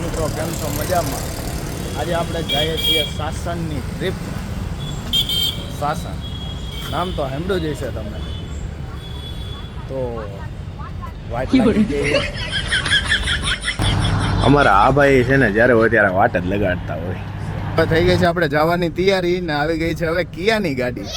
મિત્રો કેમ છો? મજામાં? આજે આપણે જઈએ છીએ સાસણની ટ્રીપ સાસણ. નામ તો હેમડું જ છે તમને. તો અમારા આ ભાઈ છે ને જ્યારે હોય ત્યારે વાટ જ લગાડતા હોય. થઈ ગઈ છે આપણે જવાની તૈયારી ને આવી ગઈ છે હવે કિયાની ગાડી.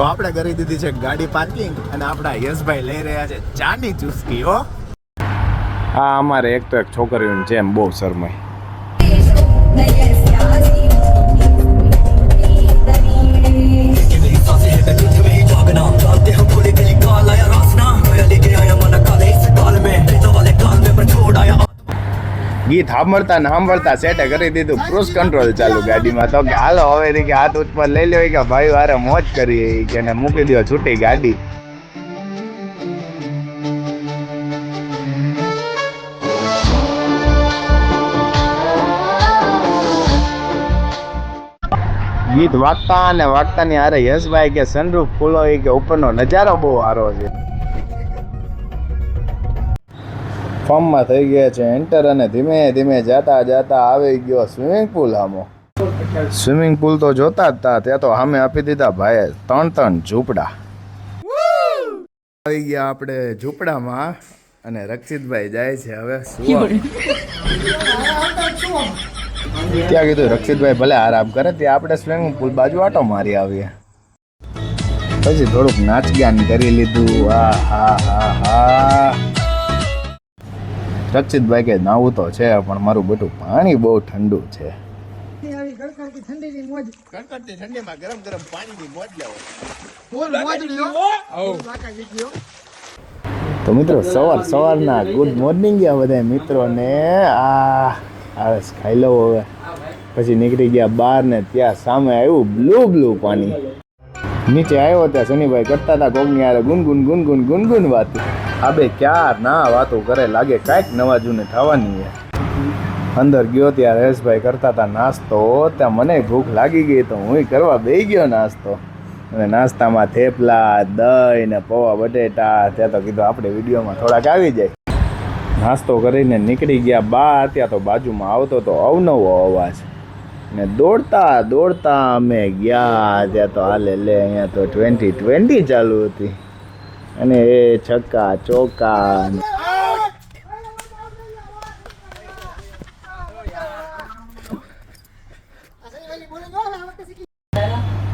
તો આપણે કરી દીધી છે ગાડી પાર્કિંગ અને આપણા યશભાઈ લઈ રહ્યા છે ચાની ચુસ્કી હો. હા અમારે એક તો એક છોકરીઓની જેમ બહુ શરમાય ગીત સાંભળતા ને સાંભળતા સેટે કરી દીધું. ક્રુઝ કંટ્રોલ ચાલુ ગાડીમાં. તો કે હાલો હવે કે હાથ ઉપર લઈ લ્યો. કે ભાઈ વારે મોજ કરી કે મૂકી દો છૂટી ગાડી. ગીત વાગતા અને વાગતાની હારે યશભાઈ કે સનરૂફ ખુલ્લો એ કે ઉપરનો નજારો બહુ સારો છે. ફોર્મમાં થઈ ગયા છે એન્ટર અને ધીમે ધીમે જતા જતા આવી ગયો સ્વિમિંગ પુલ આમો. સ્વિમિંગ પુલ તો જોતા જ હતા ત્યાં તો સામે આપી દીધા ભાઈએ ત્રણ ત્રણ ઝૂંપડા. આવી ગયા આપણે ઝૂંપડામાં અને રક્ષિતભાઈ જાય છે હવે ત્યાં કીધું રક્ષિતભાઈ ભલે આરામ કરે ત્યાં આપણે સ્વિમિંગ પુલ બાજુ આટો મારી આવીએ. પછી થોડુંક નાચ ગાન કરી લીધું. આ હા હા હા રક્ષિતભાઈ કે નાવું તો છે પણ મારું બધું પાણી બહુ ઠંડુ છે. તો મિત્રો સવાર સવારના ગુડ મોર્નિંગ ગયા બધા મિત્રોને. આ આળસ ખાઈ લો હવે. પછી નીકળી ગયા બહાર ને ત્યાં સામે આવ્યું બ્લુ બ્લુ પાણી. નીચે આવ્યો ત્યાં શનિભાઈ કરતા હતા, કોકની આરે ગુનગુન ગુનગુન ગુનગુન વાત. આ બે ક્યાર ના વાતો કરે, લાગે કાંઈક નવા જૂને થવાની છે. અંદર ગયો ત્યાં હરેશભાઈ કરતા હતા નાસ્તો, ત્યાં મને ભૂખ લાગી ગઈ તો હું કરવા બે ગયો નાસ્તો. અને નાસ્તામાં થેપલા, દહીં ને પૌવા બટેટા, ત્યાં તો કીધું આપણે વિડીયોમાં થોડાક આવી જાય. નાસ્તો કરીને નીકળી ગયા બહાર ત્યાં તો બાજુમાં આવતો તો અવનવો અવાજ. ને દોડતા દોડતા અમે ગયા ત્યાં તો હાલે લે, અહીંયા તો ટ્વેન્ટી ટ્વેન્ટી ચાલુ હતી. અને એ છક્કા ચોકા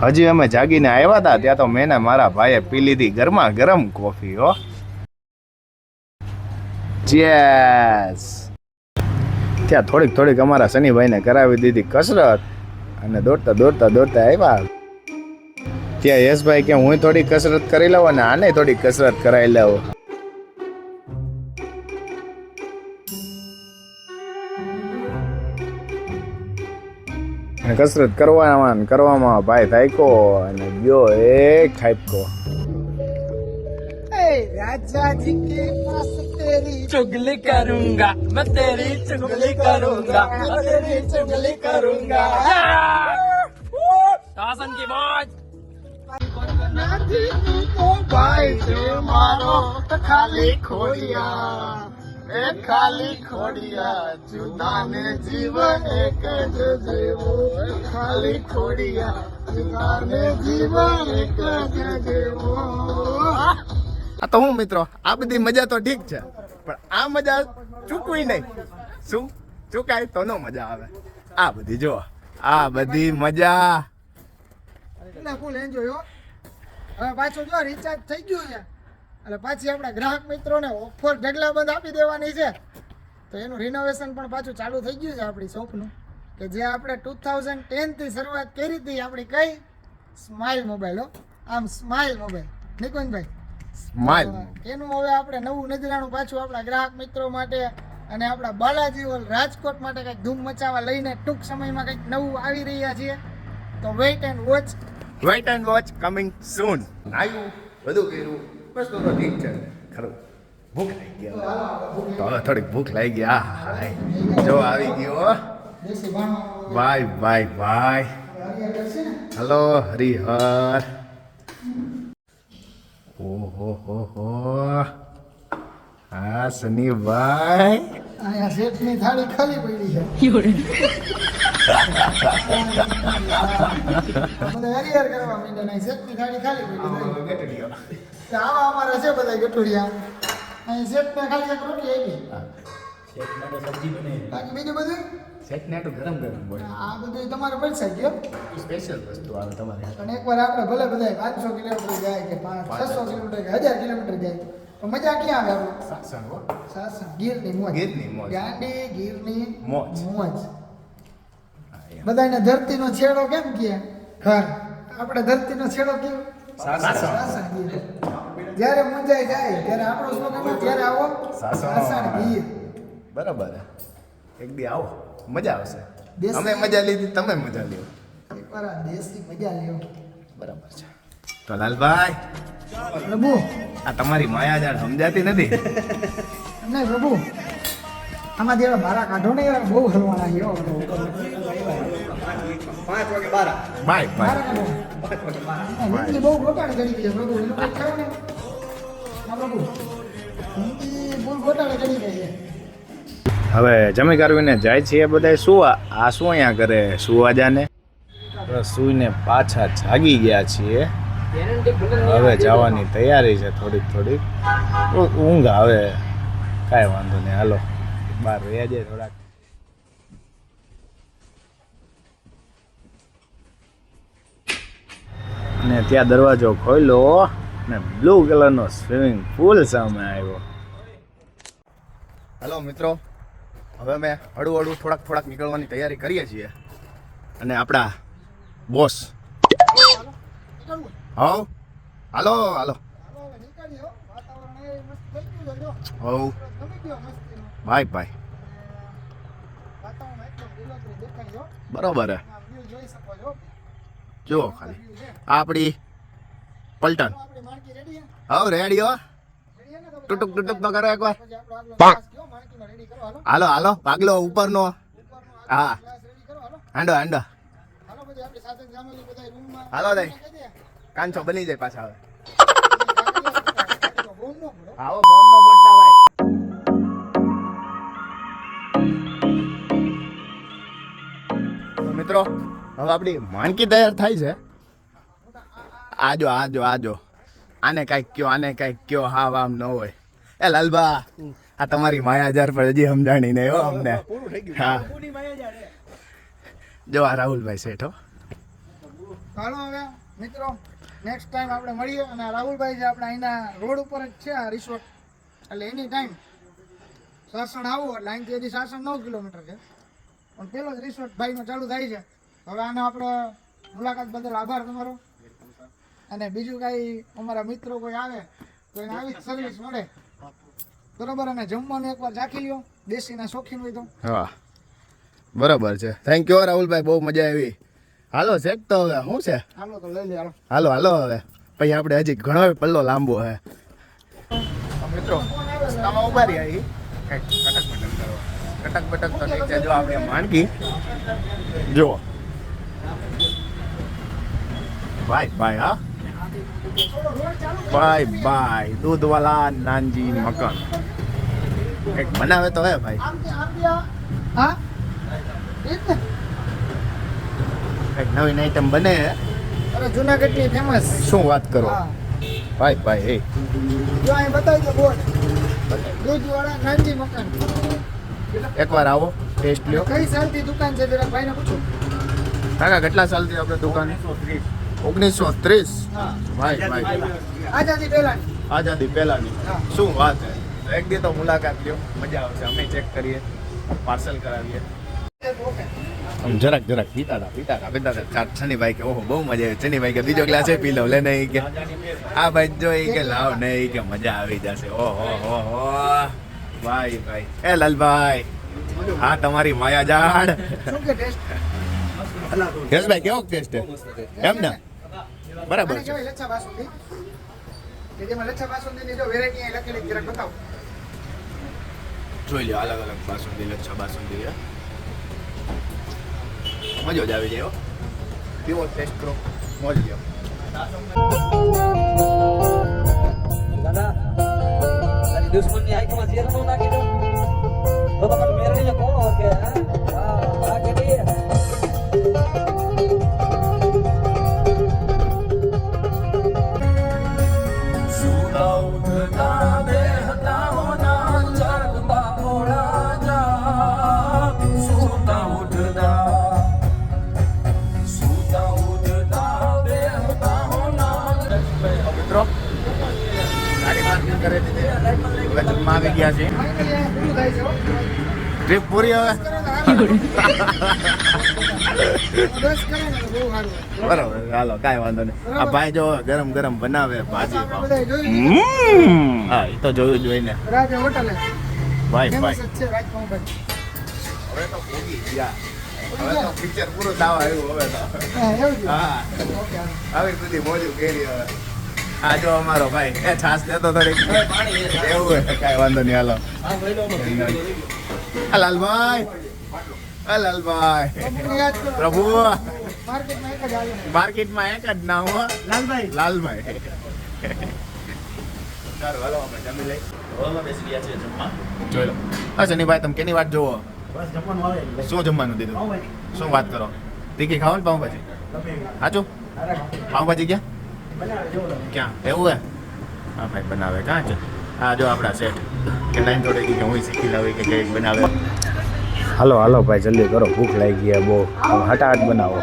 હજી અમે જાગીને આવ્યા હતા ત્યાં તો મેં મારા ભાઈએ પી લીધી ગરમા ગરમ કોફી, હો. ચેસ ત્યાં થોડીક થોડીક અમારા શનિભાઈને કરાવી દીધી કસરત અને દોડતા દોડતા દોડતા આવ્યા. ત્યાં યશભાઈ કે હું થોડી કસરત કરી લઉં અને આને થોડી કસરત કરાવી લઉં. અને કસરત કરવામાં કરવામાં ભાઈ થાયકો અને ગયો એક ખાઈપકો राजा जी के पास तेरी चुगली करूंगा मैं तेरी चुगली करूंगा मैं तेरी चुगली करूंगा शासन की मौज નથી તો ભાઈ છે મારો તો ખાલી ખોડિયા એ ખાલી ખોડિયા જુદા ને જીવન એક જ જેવો ખાલી ખોડિયા જુદા ને જીવન એક જ જેવો આ તો હું, મિત્રો? આ બધી મજા તો ઠીક છે, પણ આ મજા ચૂકવી નહીં. શું? ચૂકાય તો નો મજા આવે. આ બધી જો આ બધી મજા. ફૂલ એન્જોય હો. હવે પાછું જો રિચાર્જ થઈ ગયું છે એટલે પાછી આપણા ગ્રાહક મિત્રોને ઓફર ઢગલા બંધ આપી દેવાની છે. તો એનું રિનોવેશન પણ પાછું ચાલુ થઈ ગયું છે આપણી શોપનું કે જે આપણે ટુ થાઉઝન્ડ ટેનથી શરૂઆત કરી હતી, આપણી કઈ? સ્માઇલ મોબાઈલ હો. આમ સ્માઇલ મોબાઈલ નિકુંજભાઈ સ્માઇલ એનું હવે આપણે નવું નજરાણું પાછું આપણા ગ્રાહક મિત્રો માટે અને આપણા બાલાજી ઓલ રાજકોટ માટે કંઈક ધૂમ મચાવવા લઈને ટૂંક સમયમાં કંઈક નવું આવી રહ્યા છીએ. તો wait and watch wait and watch coming soon આવ્યું બધું કર્યું બસ તો ઠીક છે. ખરું. ભૂખ લાગી ગયા તો થોડીક ભૂખ લાગી ગયા હાય. જો આવી ગયો ભાઈ ભાઈ બાય બાય બાય હરિયા કરશે ને? હલો હરિહર. ઓહો હો હો હા સનીભાઈ અહીંયા શેઠની થાળી ખાલી પડી છે. બધા હરિહર કરવા માંડ્યા ને શેઠની થાળી ખાલી પડી છે. તો આવા અમારા છે બધા ગઠુડિયા અહીં શેઠને ખાલી એક રોટલી આપી. બાકી બીજું બધું? સેટ ને ગરમ ગરમ બોલ આ બધું તમારે પડશે ગયો સ્પેશિયલ વસ્તુ આવે તમારે પણ એકવાર આપણે ભલે બધા પાંચસો કિલોમીટર જાય કે પાંચ છસો કિલોમીટર કે હજાર કિલોમીટર જાય તો મજા ક્યાં આવે આપણે સાસણ હો. સાસણ ગીરની મોજ. ગીરની મોજ. ગાંડી ગીરની મોજ. મોજ. બધાને ધરતીનો છેડો કેમ કે? ઘર. આપણે ધરતીનો છેડો કેમ? સાસણ. ગીર. જ્યારે મુંજાઈ જાય ત્યારે આપણો સ્લોગન ત્યારે આવો. સાસણ ગીર. બરાબર એક દી આવો. મજા આવશે. અમે મજા લીધી તમે મજા લ્યો. એકવાર આ દેશની મજા લ્યો. બરાબર છે. તો લાલભાઈ પ્રભુ. આ તમારી માયાજાળ સમજાતી નથી. ના પ્રભુ આમાં જેવા બારા કાઢો ને યાર બહુ હલવાના છે પાંચ વાગે બારા. Bye bye. હિન્દી બહુ ગોટાળ કરી છે પ્રભુ એનું ને? પ્રભુ. હિન્દી બહુ ગોટાળે કરી ગઈ છે. હવે જમી કરવીને જાય છે બધા સુવા. આ શું અહીંયા કરે? સુવા જાને? સુઈને પાછા જાગી ગયા છીએ. હવે જવાની તૈયારી છે થોડીક થોડીક. ઊંઘ આવે. કાંઈ વાંધો નહીં. હાલો, બહાર રહ્યા જાય થોડાક. અને ત્યાં દરવાજો ખોલ્યો ને બ્લુ કલરનો સ્વિમિંગ પુલ સામે આવ્યો. હેલો મિત્રો હવે અમે હળવું હળવું થોડાક થોડાક નીકળવાની તૈયારી કરીએ છીએ. અને આપણા બોસ હવ? હાલો હાલો. હવે. જો. ભાઈ. હો. બરોબર જુઓ ખાલી. આપણી પલટન? હવ રેડી હો Ready છે ને તો ટુટુક ટુટુક તો કરો એકવાર હાલો. હાલો ભાગલો ઉપરનો હા. હાંડો હાંડો હાલો દઈ. કાંચો બની જાય પાછા હવે. આવો બોમ્બ ફોડતા ભાઈ મિત્રો હવે આપણી માણકી તૈયાર થાય છે આજો આજો આજો આને કાંઈક કયો આને કાંઈક કયો હા આમ ન હોય. એ લાલબા આ તમારી માયાજાર પર હજી સમજાણી નહીં હો અમને. હા જો આ રાહુલભાઈ શેઠો હો. હાલો હવે મિત્રો નેક્સ્ટ ટાઈમ આપણે મળીએ અને રાહુલભાઈ છે આપણે અહીંના રોડ ઉપર જ છે આ રિસોર્ટ એટલે એની ટાઈમ સાસણ આવો એટલે અહીંથી હજી સાસણ નવ કિલોમીટર છે. પણ પેલો જ રિસોર્ટ ભાઈનો ચાલુ થાય છે. હવે આનો આપણે મુલાકાત બદલ આભાર તમારો. અને બીજું કાંઈ અમારા મિત્રો કોઈ આવે તો એને આવી જ સર્વિસ મળે. બરોબર અને જમવાનું એકવાર ચાખી લ્યો દેશીના શોખીન હોય તો. હા. બરાબર છે. થેન્ક યુ રાહુલભાઈ બહુ મજા આવી. હાલો શેક તો હવે શું છે? હાલો તો લઈ લે હાલો. હાલો હાલો હવે. પછી આપણે હજી ઘણો પલ્લો લાંબો હે. મિત્રો રસ્તામાં ઊભા રહ્યા. કંઈક કટક બટક કરવા. કટક બટક તો નહીં છે. જો આપણે માનકી જુઓ. ભાઈ ભાઈ હા? બાય બાય દૂધવાલા નાનજી મકાન. કંઈક બનાવે તો હે ભાઈ. આમ કે આમ કે આ- હા એ જ ને કંઈક નવીન આઈટમ બને અરે જુનાગઢની ફેમસ શું વાત કરો? ભાઈ ભાઈ એ જો અહીં બતાવી દો બોર્ડ દૂધવાળા નાનજી મકાન. એકવાર આવો ટેસ્ટ લ્યો. કઈ સાલથી દુકાન છે? જરા ભાઈને પૂછો. કાકા કેટલા સાલથી આપણે દુકાન? ઓગણીસો ત્રીસ. હા. ભાઈ ભાઈ. આઝાદી પહેલાની. આઝાદી પહેલાની. શું વાત છે? એક દી તો મુલાકાત લ્યો. મજા આવશે. અમે ચેક કરીએ. પાર્સલ કરાવીએ. આમ જરાક જરાક પીતા હતા પીતા હતા. પીતા હતા. શનિભાઈ કે ઓહો બહુ મજા આવી. શનિભાઈ કે બીજો ગ્લાસ પી લો લે નહીં કે આ ભાઈ જો એ કે લાવ નહીં કે મજા આવી જશે. ઓહો હો હો. ભાઈ ભાઈ. એ લાલભાઈ હા તમારી કે ટેસ્ટ? યશભાઈ કેવો ટેસ્ટ એમ ને બરાબર છે. લચ્છા બાસુંદી. કે જેમાં લચ્છા બાસુંદીની જો વેરાયટી અહીં લખેલી જરાક બતાવો. જોઈ લો અલગ અલગ બાસુંદી લચ્છા બાસુંદી છે મજો જ આવી જાય હો. કેવો ટેસ્ટ કરો મોજ લ્યો દાદા દુશ્મનની આંખમાં ઝેર નો નાખી દો મિત્રો. ગાડી પાર્કિંગ કરી હવે જમવા આવી ગયા છે પૂરું. ટ્રીપ પૂરી હવે. બરાબર હાલો કાંઈ વાંધો નહીં. આ ભાઈ જો ગરમ ગરમ બનાવે ભાજી. હા એ તો જોયું જ હોય ને. રાજ હોટલે. ભાઈ ભાઈ. હવે તો ભોગી ગયા. હવે તો પિક્ચર પૂરું દાવા આવ્યું હવે તો. હા. આવી બધી મોજું કરી હવે. આ જો અમારો ભાઈ. એ છાસ દેતો થોડીક એવું હોય કાંઈ વાંધો નહીં હાલો. હા લાલભાઈ આ લાલભાઈ. પ્રભુ માર્કેટમાં એક જ આવે માર્કેટમાં એક જ નામ હો. લાલભાઈ. લાલભાઈ. સારું હાલો આપણે જમી લઈ જોઈ લો. હા શનિભાઈ તમે કેની વાત જોવો? શું જમવાનું દીધું? શું વાત કરો? તીખી ખાઓ ને પાઉંભાજી સાચું પાઉંભાજી ક્યાં ક્યાં? એવું હે હા, ભાઈ, બનાવે. કાં છે? હા, જો આપણા સેટ કે લાઈન જોડે કે હું શીખી લાવી, કે કંઈક બનાવે. હાલો હાલો, ભાઈ, જલ્દી કરો. ભૂખ લાગી ગયા બહુ. હટાહટ બનાવો.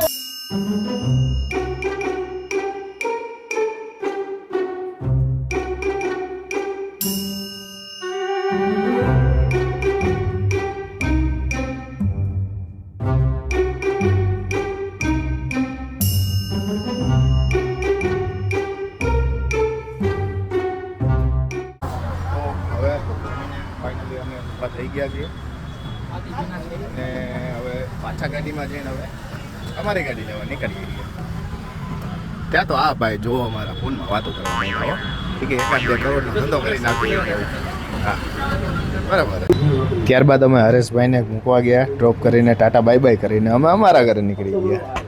ઊભા થઈ ગયા છીએ. અને હવે પાછા ગાડીમાં જઈને હવે અમારી ગાડી લેવા નીકળી ગઈએ ત્યાં તો આ ભાઈ જો અમારા ફોનમાં વાતો કરવા કે એકાદ બે કરોડનો ધંધો કરી નાખ્યો બરાબર. ત્યારબાદ અમે હરેશભાઈને મૂકવા ગયા ડ્રોપ કરીને ટાટા બાય બાય કરીને અમે અમારા ઘરે નીકળી ગયા.